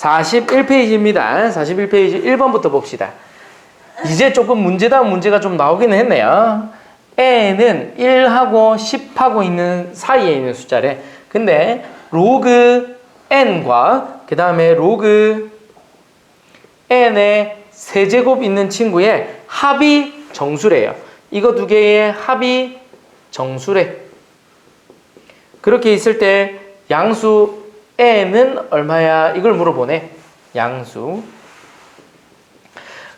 41페이지입니다. 41페이지 1번부터 봅시다. 이제 조금 문제다운 문제가 좀 나오기는 했네요. n은 1하고 10하고 있는 사이에 있는 숫자래. 근데 로그 n과 그 다음에 로그 n의 세제곱 있는 친구의 합이 정수래요. 이거 두 개의 합이 정수래. 그렇게 있을 때 양수 n은 얼마야? 이걸 물어보네. 양수.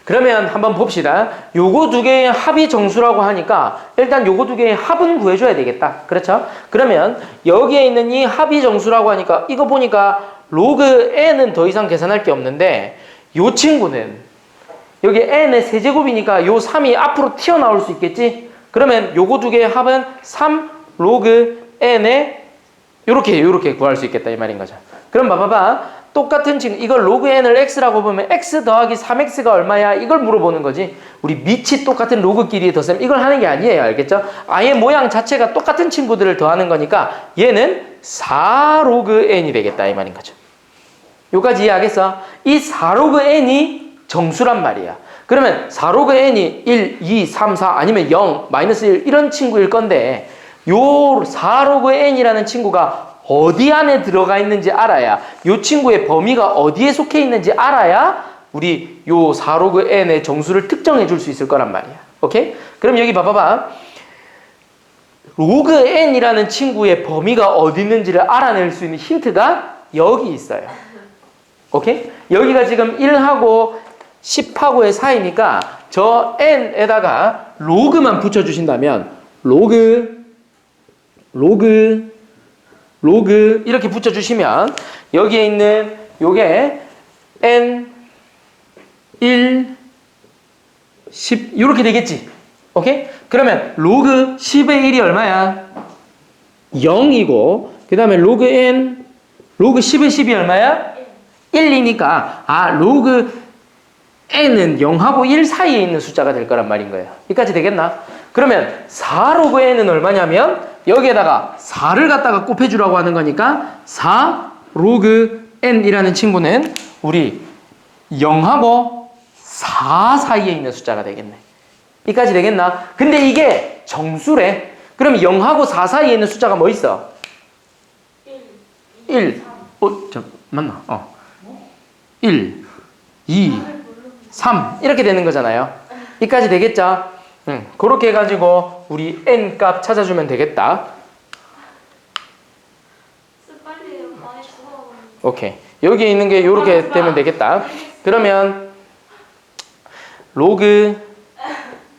그러면 한번 봅시다. 요거 두 개의 합이 정수라고 하니까 일단 요거 두 개의 합은 구해줘야 되겠다. 그렇죠? 그러면 여기에 있는 이 합이 정수라고 하니까 이거 보니까 로그 n은 더 이상 계산할 게 없는데 요 친구는 여기 n의 세제곱이니까 요 3이 앞으로 튀어나올 수 있겠지? 그러면 요거 두 개의 합은 3 로그 n의 요렇게 요렇게 구할 수 있겠다 이 말인 거죠. 그럼 봐봐봐. 똑같은 친구 이걸 로그 n을 x라고 보면 x 더하기 3x가 얼마야? 이걸 물어보는 거지. 우리 밑이 똑같은 로그끼리 더셈 이걸 하는 게 아니에요. 알겠죠? 아예 모양 자체가 똑같은 친구들을 더하는 거니까 얘는 4 로그 n이 되겠다 이 말인 거죠. 요까지 이해하겠어? 이 4 로그 n이 정수란 말이야. 그러면 4 로그 n이 1, 2, 3, 4 아니면 0, 마이너스 1 이런 친구일 건데 요 4로그 n이라는 친구가 어디 안에 들어가 있는지 알아야 요 친구의 범위가 어디에 속해 있는지 알아야 우리 요 4로그 n의 정수를 특정해 줄 수 있을 거란 말이야. 오케이? 그럼 여기 봐봐봐. 로그 n이라는 친구의 범위가 어디 있는지를 알아낼 수 있는 힌트가 여기 있어요. 오케이? 여기가 지금 1하고 10하고의 사이니까 저 n에다가 로그만 붙여주신다면 로그 로그 로그 이렇게 붙여주시면 여기에 있는 요게 n 1 10 이렇게 되겠지 오케이? 그러면 로그 10의 1이 얼마야? 0이고 그 다음에 로그 n 로그 10의 10이 얼마야? 1이니까 아 로그 n은 0하고 1 사이에 있는 숫자가 될 거란 말인 거예요. 여기까지 되겠나? 그러면 4 로그 n은 얼마냐면 여기에다가 4를 갖다가 곱해주라고 하는 거니까 4 로그 n이라는 친구는 우리 0하고 4 사이에 있는 숫자가 되겠네. 여기까지 되겠나? 근데 이게 정수래. 그럼 0하고 4 사이에 있는 숫자가 뭐 있어? 1. 어, 저, 맞나? 어. 1, 2, 3 이렇게 되는 거잖아요. 여기까지 되겠죠? 응. 그렇게 해가지고 우리 n 값 찾아주면 되겠다. 오케이. 여기에 있는 게 이렇게 되면 되겠다. 그러면 로그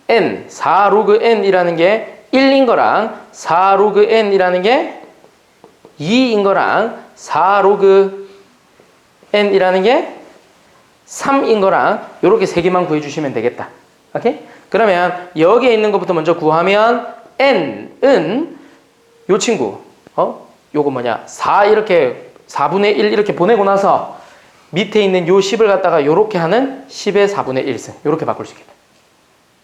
n 4 로그 n이라는 게 1인 거랑 4 로그 n이라는 게 2인 거랑 4 로그 n이라는 게 3인 거랑 이렇게 세 개만 구해 주시면 되겠다. 오케이? 그러면 여기에 있는 것부터 먼저 구하면 n은 요 친구 어? 요거 뭐냐? 4 이렇게 4분의 1 이렇게 보내고 나서 밑에 있는 요 10을 갖다가 요렇게 하는 10의 4분의 1승 요렇게 바꿀 수 있겠다.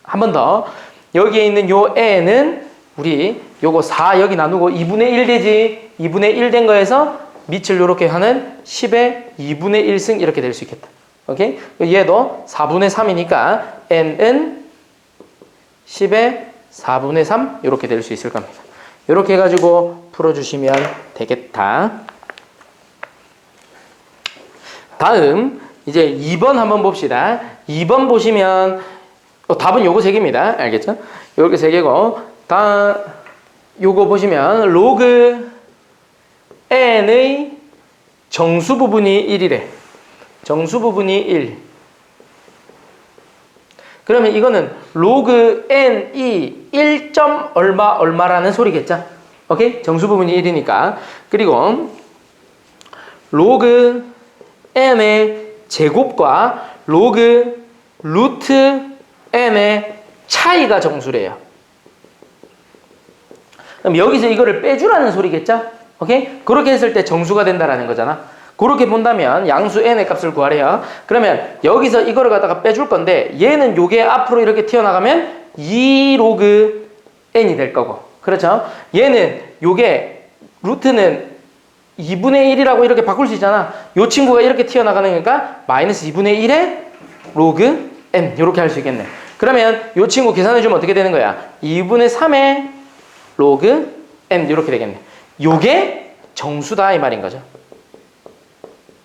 한 번 더. 여기에 있는 요 n은 우리 요거 4 여기 나누고 2분의 1 되지. 2분의 1 된 거에서 밑을 요렇게 하는 10의 2분의 1승 이렇게 될 수 있겠다. 오케이? 얘도 4분의 3이니까 n은 10의 4분의 3 이렇게 될 수 있을 겁니다. 이렇게 해가지고 풀어주시면 되겠다. 다음 이제 2번 한번 봅시다. 2번 보시면 어, 답은 요거 세 개입니다. 알겠죠? 요렇게 세 개고 다 요거 보시면 로그 n의 정수 부분이 1이래. 정수 부분이 1. 그러면 이거는 로그 n이 1. 얼마 얼마라는 소리겠죠? 오케이? 정수 부분이 1이니까. 그리고 로그 n의 제곱과 로그 루트 n의 차이가 정수래요. 그럼 여기서 이거를 빼주라는 소리겠죠? 오케이? 그렇게 했을 때 정수가 된다라는 거잖아. 그렇게 본다면 양수 n의 값을 구하래요. 그러면 여기서 이거를 갖다가 빼줄 건데 얘는 요게 앞으로 이렇게 튀어나가면 2 로그 n이 될 거고. 그렇죠? 얘는 요게 루트는 2분의 1이라고 이렇게 바꿀 수 있잖아. 요 친구가 이렇게 튀어나가는 거니까 마이너스 2분의 1의 로그 n 이렇게 할 수 있겠네. 그러면 요 친구 계산해 주면 어떻게 되는 거야? 2분의 3의 로그 n 이렇게 되겠네. 요게 정수다 이 말인 거죠.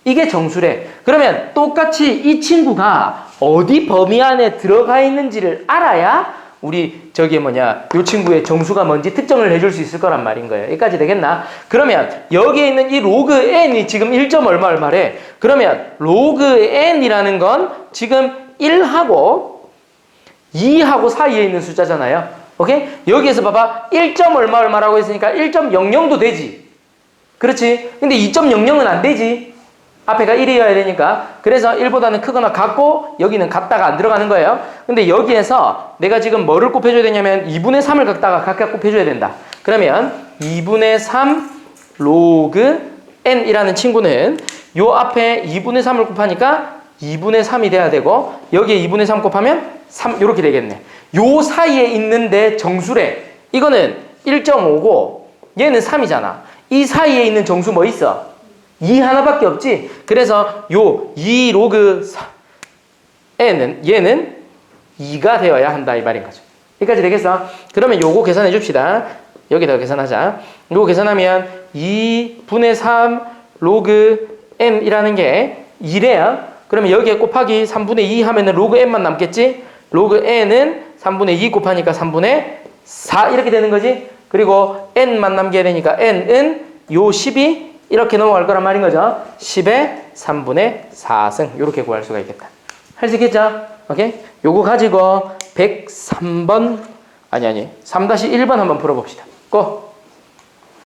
이게 정수래. 그러면 똑같이 이 친구가 어디 범위 안에 들어가 있는지를 알아야 우리 저기 뭐냐 이 친구의 정수가 뭔지 특정을 해줄 수 있을 거란 말인 거예요. 여기까지 되겠나? 그러면 여기에 있는 이 로그 n이 지금 1점 얼마 얼마래? 그러면 로그 n이라는 건 지금 1하고 2하고 사이에 있는 숫자잖아요. 오케이? 여기에서 봐봐. 1점 얼마 얼마라고 했으니까 1.00도 되지. 그렇지? 근데 2.00은 안 되지. 앞에가 1이어야 되니까. 그래서 1보다는 크거나 같고 여기는 같다가 안 들어가는 거예요. 근데 여기에서 내가 지금 뭐를 곱해줘야 되냐면 2분의 3을 갖다가 각각 곱해줘야 된다. 그러면 2분의 3 로그 n이라는 친구는 요 앞에 2분의 3을 곱하니까 2분의 3이 돼야 되고 여기에 2분의 3 곱하면 3 이렇게 되겠네. 요 사이에 있는데 정수래. 이거는 1.5고 얘는 3이잖아. 이 사이에 있는 정수 뭐 있어? 2 하나밖에 없지. 그래서 요 2 로그 4 n은 얘는 2가 되어야 한다 이 말인 거죠. 여기까지 되겠어? 그러면 요거 계산해 줍시다. 여기다가 계산하자. 요거 계산하면 2분의 3 로그 n이라는 게 2래요. 그러면 여기에 곱하기 3분의 2 하면은 로그 n만 남겠지? 로그 n은 3분의 2 곱하니까 3분의 4 이렇게 되는 거지? 그리고 n만 남게 되니까 n은 요 10이 이렇게 넘어갈 거란 말인 거죠. 10의 3분의 4승 이렇게 구할 수가 있겠다. 할 수 있겠죠? 오케이? 요거 가지고 103번 아니 아니 3-1번 한번 풀어봅시다. 고!